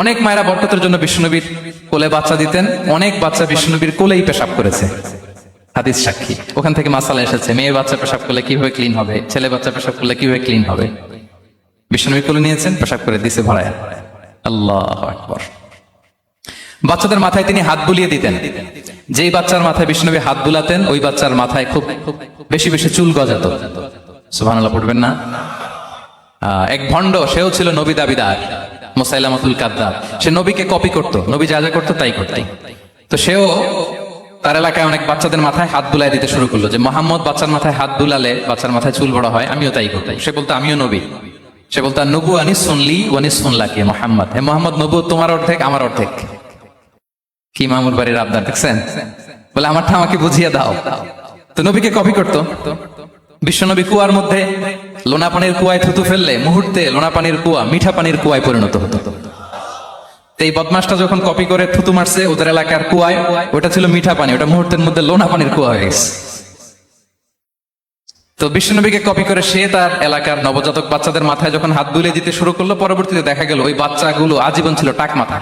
অনেক মায়েরা বরকতের জন্য বিষ্ণুনবীর কোলে বাচ্চা দিতেন, অনেক বাচ্চা বিষ্ণুনবীর কোলেই পেশাব করেছে। হাদিস সাক্ষী। ওখান থেকে মাসালা এসেছে, মেয়ের বাচ্চা পেশাব করলে কীভাবে ক্লিন হবে? ছেলে বাচ্চা পেশাব করলে কীভাবে ক্লিন হবে? বিষ্ণুনবী কোলে নিয়েছেন, পেশাব করে দিছে ভরায়। আল্লাহ আকবর। বাচ্চাদের মাথায় তিনি হাত বুলিয়ে দিতেন। যেই বাচ্চার মাথায় বিষ্ণুনবী হাত বুলাতেন, ওই বাচ্চার মাথায় খুব বেশি বেশি চুল গজাত। সুবহানাল্লাহ, পড়বেন না? এক ভণ্ড, সেও ছিল নবী দাবিদার। মোসাইলামাতুল কাদ্দাব। সে নবীকে কপি করত, নবী যা যা করতো তাই করতাই তো সেও তার এলাকায় অনেক বাচ্চাদের মাথায় হাত বুলাই দিতে শুরু করল যে, মোহাম্মদ, বাচ্চার মাথায় হাত বুলালে বাচ্চার মাথায় চুল বড় হয়, আমিও তাই করতাম সে বলতো, আমিও নবী। সে বলতো নবু আনি শুনলি ওয়ানি শুনলা কে মোহাম্মদ। হে মোহাম্মদ নবু তোমার অর্ধেক, আমার অর্ধেক। কি মামুর বাড়ির আবদার, দেখছেন? বলে, আমারটা আমাকে বুঝিয়ে দাও। তো নবীকে কপি করতো। বিশ্বনবী কুয়ার মধ্যে লোনা পানির কুয়ায় থুতু ফেললে মুহূর্তে লোনা পানির কুয়া মিঠা পানির কুয়ায় পরিণত হতো। এই বদমাসটা যখন কপি করে থুতু মারছে ওদের এলাকার কুয়ায়, ওটা ছিল মিঠা পানি ওটা মুহূর্তের মধ্যে লোনা পানির কুয়া হয়ে গেছে। তো বিশ্বনবীকে কপি করে সে তার এলাকার নবজাতক বাচ্চাদের মাথায় যখন হাত বুলিয়ে দিতে শুরু করল, পরবর্তীতে দেখা গেল ওই বাচ্চাগুলো আজীবন ছিল টাক মাথা